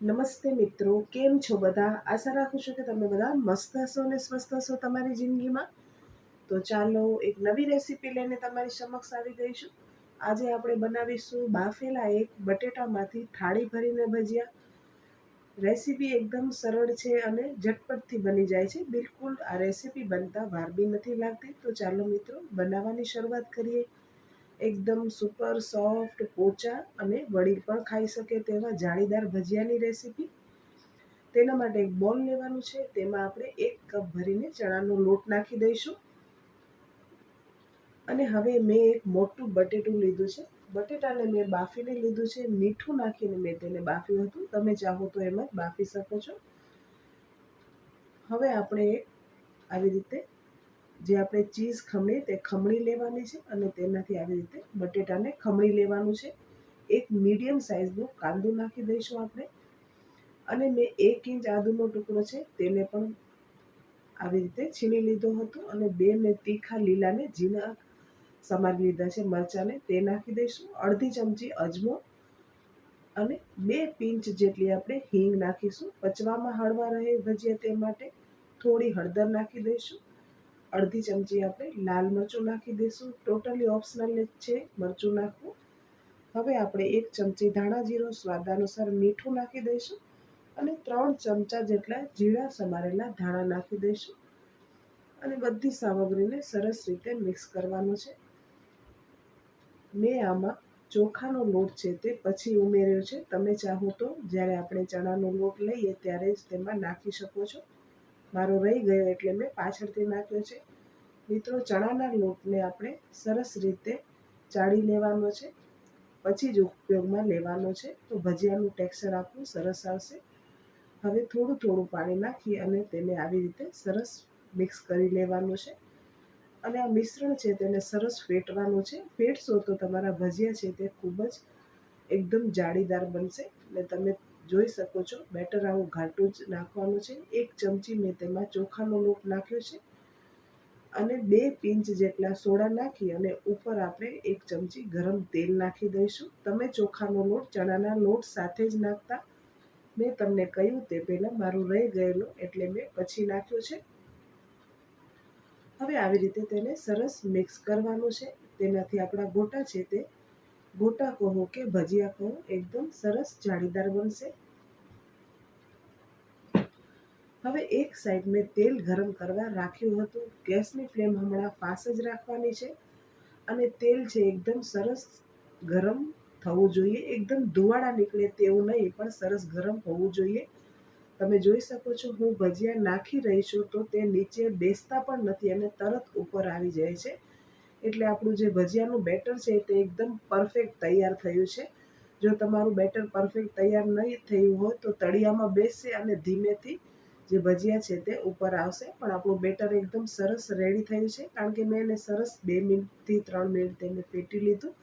નમસ્તે મિત્રો, કેમ છો બધા? આશા રાખું છું કે તમે બધા મસ્ત હશો અને સ્વસ્થ હશો તમારી જિંદગીમાં. તો ચાલો એક નવી રેસીપી લઈને તમારી સમક્ષ આવી ગઈ છું. આજે આપણે બનાવીશું બાફેલા એક બટેટામાંથી થાળી ભરીને ભજીયા. રેસીપી એકદમ સરળ છે અને ઝટપટથી બની જાય છે. બિલકુલ આ રેસીપી બનતા વાર બી નથી લાગતી. તો ચાલો મિત્રો, બનાવવાની શરૂઆત કરીએ. એકદમ સુપર સોફ્ટ પોચા અને વડીલ પણ ખાઈ શકે તેવા જાળીદાર ભજીયાની રેસીપી તેના માટે એક બોલ લેવાનું છે. તેમાં આપણે એક કપ ભરીને ચણાનો લોટ નાખી દઈશું. અને હવે મેં એક મોટું બટેટું લીધું છે. બટેટાને મેં બાફીને લીધું છે. મીઠું નાખીને મેં તેને બાફ્યું હતું. તમે ચાહો તો એમ જ બાફી શકો છો. હવે આપણે આવી રીતે જે આપણે ચીઝ ખમણી તે ખમણી લેવાની છે અને તેનાથી આવી રીતે બટેટાને ખમણી લેવાનું છે. એક મીડિયમ સાઇઝનું કાંદું નાખી દઈશું આપણે. અને મેં એક ઇંચ આદુનો ટુકડો છે તેને પણ આવી રીતે છીણી લીધો હતો અને બે મેં તીખા લીલાને ઝીણા સમારી લીધા છે મરચાંને તે નાખી દઈશું. અડધી ચમચી અજમો અને બે પિંચ જેટલી આપણે હિંગ નાખીશું. પચવામાં હળવા રહે ભજીયા તે માટે થોડી હળદર નાખી દઈશું. અડધી ચમચી આપણે લાલ મરચું નાખી દઈશું. ટોટલી ઓપ્શનલ છે મરચું નાખવું. હવે આપણે એક ચમચી ધાણા જીરો સ્વાદ અનુસાર મીઠું નાખી દઈશું અને ત્રણ ચમચા જેટલા જીરા સમારેલા ધાણા નાખી દઈશું. અને બધી સામગ્રીને સરસ રીતે મિક્સ કરવાનું છે. મેં આમાં ચોખાનો લોટ છે તે પછી ઉમેર્યો છે. તમે ચાહો તો જ્યારે આપણે ચણાનો લોટ લઈએ ત્યારે જ તેમાં નાખી શકો છો. મારો રહી ગયો એટલે મેં પાછળથી નાખ્યો છે. મિત્રો, ચણાના લોટને આપણે સરસ રીતે ચાળી લેવાનો છે. પછી જ ઉપયોગમાં લેવાનો છે. તો ભજીયાનું ટેક્સચર આપણું સરસ આવશે. હવે થોડું થોડું પાણી નાખી અને તેને આવી રીતે સરસ મિક્સ કરી લેવાનું છે. અને આ મિશ્રણ છે તેને સરસ ફેટવાનું છે. ફેટશો તો તમારા ભજીયા છે તે ખૂબ જ એકદમ જાળીદાર બનશે અને તમે જોઈ શકો છો. બેટર આવું ઘાટું જ નાખવાનું છે. એક ચમચી મેં તેમાં ચોખાનો લોટ નાખ્યો છે અને બે પિંચ જેટલા સોડા નાખી અને ઉપર આપણે એક ચમચી ગરમ તેલ નાખી દઈશું. તમે ચોખાનો લોટ, ચણાના લોટ સાથે જ નાખતા. મેં તમને કહ્યું તે પહેલાં મારું રહી ગયેલું એટલે મેં પછી નાખ્યું છે. હવે આવી રીતે તેને સરસ મિક્સ કરવાનું છે. તેનાથી આપણા ગોટા છે તે ગોટા કહો કે ભજીયા કહો, એકદમ સરસ જાળીદાર બનશે. હવે એક સાઈડ મેં તેલ ગરમ કરવા રાખ્યું હતું. ગેસની ફ્લેમ હમણાં ફાસ જ રાખવાની છે અને તેલ છે એકદમ સરસ ગરમ થવું જોઈએ. એકદમ ધુવાડા નીકળે તેવું નહીં, પણ સરસ ગરમ હોવું જોઈએ. તમે જોઈ શકો છો, હું ભજીયા નાખી રહી છું તો તે નીચે બેસતા પણ નથી અને તરત ઉપર આવી જાય છે. એટલે આપણું જે ભજીયાનું બેટર છે તે એકદમ પરફેક્ટ તૈયાર થયું છે. જો તમારું બેટર પરફેક્ટ તૈયાર નહીં થયું હોય તો તળિયામાં બેસશે અને ધીમેથી જે ભજીયા છે તે ઉપર આવશે. પણ આપણું બેટર એકદમ સરસ રેડી થયું છે. કારણ કે મેં એને સરસ બે મિનિટથી ત્રણ મિનિટ તેને ફેટી લીધું.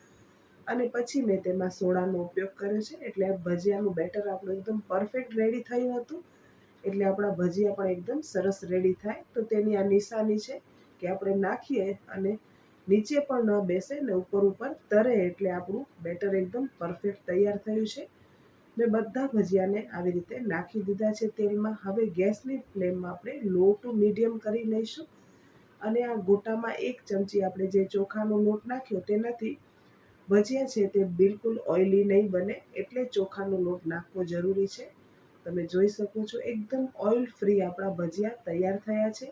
અને પછી મેં તેમાં સોડાનો ઉપયોગ કર્યો છે. એટલે ભજીયાનું બેટર આપણું એકદમ પરફેક્ટ રેડી થયું હતું. એટલે આપણા ભજીયા પણ એકદમ સરસ રેડી થાય. તો તેની આ નિશાની છે કે આપણે નાખીએ અને નીચે પણ ન બેસે ને ઉપર ઉપર તરે એટલે આપણું બેટર એકદમ પરફેક્ટ તૈયાર થયું છે. મેં બધા ભજીયાને આવી રીતે નાખી દીધા છે તેલમાં. હવે ગેસની ફ્લેમમાં આપણે લો ટુ મીડિયમ કરી લઈશું. અને આ ગોટામાં એક ચમચી આપણે જે ચોખાનો લોટ નાખ્યો તેનાથી ભજીયા છે તે બિલકુલ ઓઇલી નહીં બને એટલે ચોખાનો લોટ નાખવો જરૂરી છે. તમે જોઈ શકો છો એકદમ ઓઇલ ફ્રી આપણા ભજીયા તૈયાર થયા છે.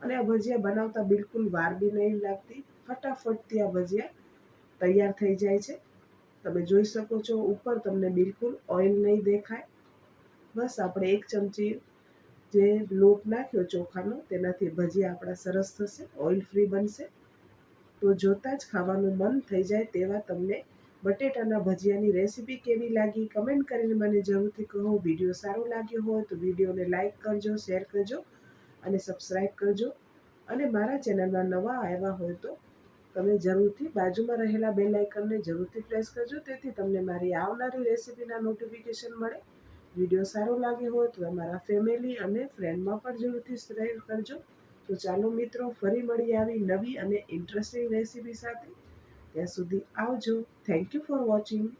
અને આ ભજીયા બનાવતા બિલકુલ વાર બી નહીં લાગતી. ફટાફટથી આ ભજીયા તૈયાર થઈ જાય છે. તમે જોઈ શકો છો ઉપર તમને બિલકુલ ઓઇલ નહીં દેખાય. બસ આપણે એક ચમચી જે લોટ નાખ્યો ચોખાનો, તેનાથી ભજીયા આપણા સરસ થશે, ઓઇલ ફ્રી બનશે. તો જોતાં જ ખાવાનું મન થઈ જાય તેવા તમને બટેટાના ભજીયાની રેસીપી કેવી લાગી? કમેન્ટ કરીને મને જરૂરથી કહો. વીડિયો સારો લાગ્યો હોય તો વિડીયોને લાઇક કરજો, શેર કરજો અને સબસ્ક્રાઈબ કરજો. અને મારા ચેનલમાં નવા આવ્યા હોય તો તમે જરૂરથી બાજુમાં રહેલા બેલ આઇકનને જરૂરથી પ્રેસ કરજો. તેથી તમને મારી આવનારી રેસીપીના નોટિફિકેશન મળે. વીડિયો સારો લાગ્યો હોય તો અમારા ફેમિલી અને ફ્રેન્ડમાં પણ જરૂરથી શેર કરજો. તો ચાલો મિત્રો, ફરી મળી આવી નવી અને ઇન્ટરેસ્ટિંગ રેસીપી સાથે. ત્યાં સુધી આવજો. Thank you for watching